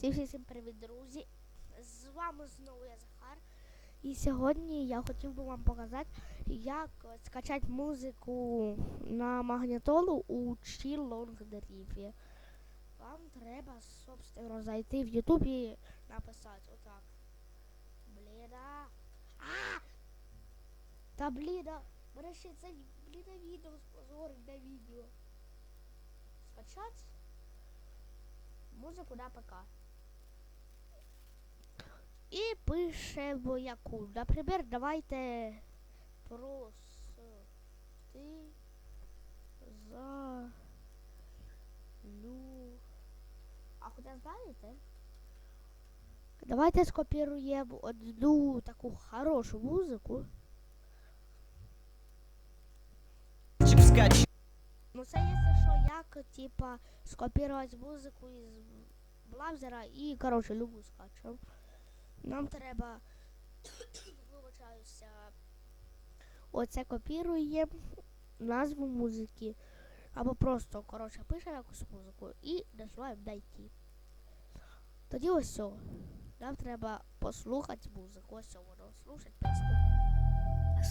Всім всім привіт, друзі! З вами знову я Захар. І сьогодні я хотів би вам показати, як скачати музику на магнітолу у Drive. Вам треба, собственно, зайти в YouTube і написати отак. Бліда. А! Та бліда! Мене це бліда відео спозорить на відео. Скачать музику на ПК. І пишемо яку. Наприклад, давайте прости за лю. А куди знаєте? Давайте скопіруємо одну таку хорошу музику. Ну це якщо що, як, типа, скопірувати музику із браузера і, коротше, любу скачав. Нам треба, вибачаюся, оце копіруємо назву музики. Або просто, коротше, пишемо якусь музику і нажимаємо знайти. Тоді ось. Нам треба послухати музику. Ось воно. Слушать пісню.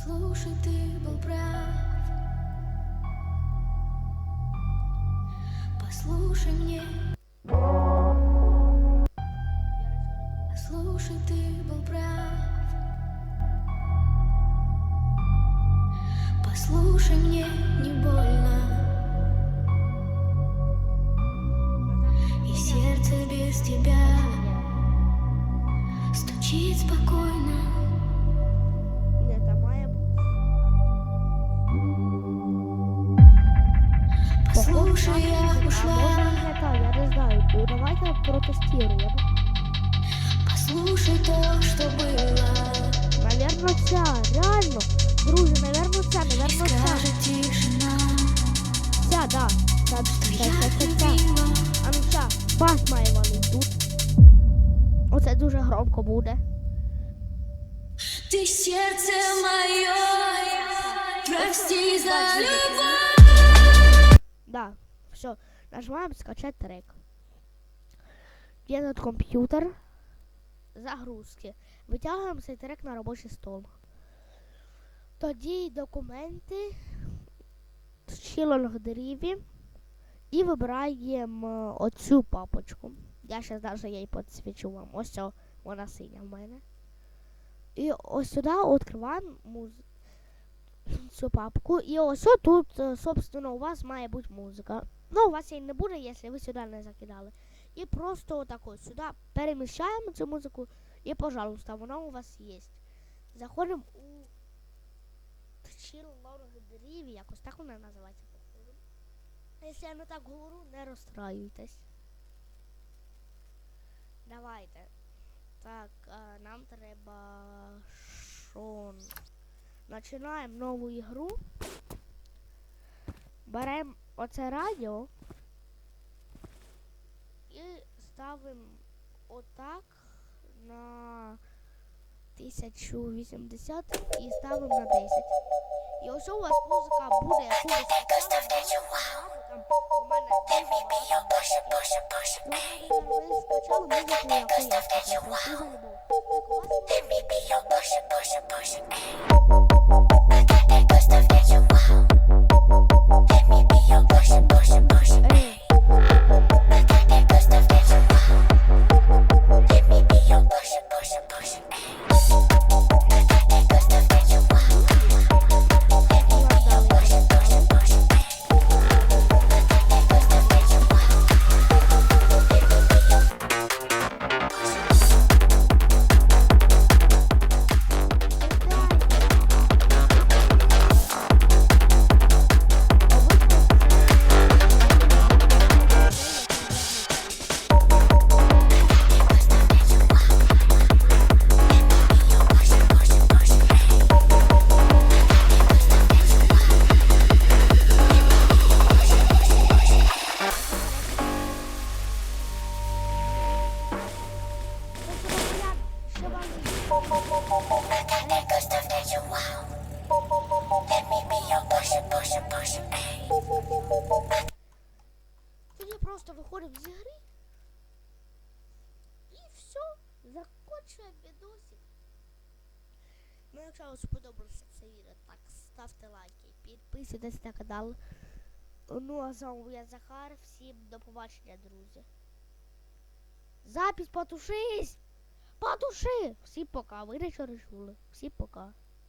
Слушай, ты был прав. Послушай мне, Послушай мне, не больно, и сердце без тебя стучит спокойно. Ні, там має бути. Послушай, я А ушла. може не так, я не знаю. Ну, Давайте протестуємо. Послушай то, что было. Наверно, ця, реально. Друзі, наверно, ця, И наверно, Ця, что ця, я ця, ця, ця. любила. А ця, бас має вони тут. Оце дуже громко буде. Ты сердце мое, прости за любовь. Да, все. Нажимаємо скачать трек. Є тут комп'ютер. Загрузки. Витягуємо цей трек на робочий стол. Тоді документи. Chillong Drive. І вибираємо оцю папочку. Я ще навіть її підсвічу вам. Ось ця, вона синя в мене. І ось сюди відкриваємо цю папку. І ось тут, е, собственно, у вас має бути музика. Ну, у вас її не буде, якщо ви сюди не закидали. І просто отак ось сюди переміщаємо цю музику. І, пожалуйста, вона у вас є. Заходимо у Chill Long Drive, якось так вона називається. Якщо я не так говорю, не розстраюйтесь. Давайте. Так, е, нам треба що? Починаємо нову ігру. Беремо оце радіо і ставимо отак на 1080 і ставимо на 10. І ось у вас музика буде, яку ви скачали. Там у мене дуже багато музики. Ну, ви скачали музику, яку я скачав. Прости за любов. Так, у вас музика. Ей, Тоді просто виходимо з ігри. закінчуємо відосик. Ну, якщо вам сподобався це відео, так ставте лайки, підписуйтесь на канал. Ну, а з вами я Захар. Всім до побачення, друзі. Запись потушись! Потуши! Всім пока. Ви не чули. Всім пока.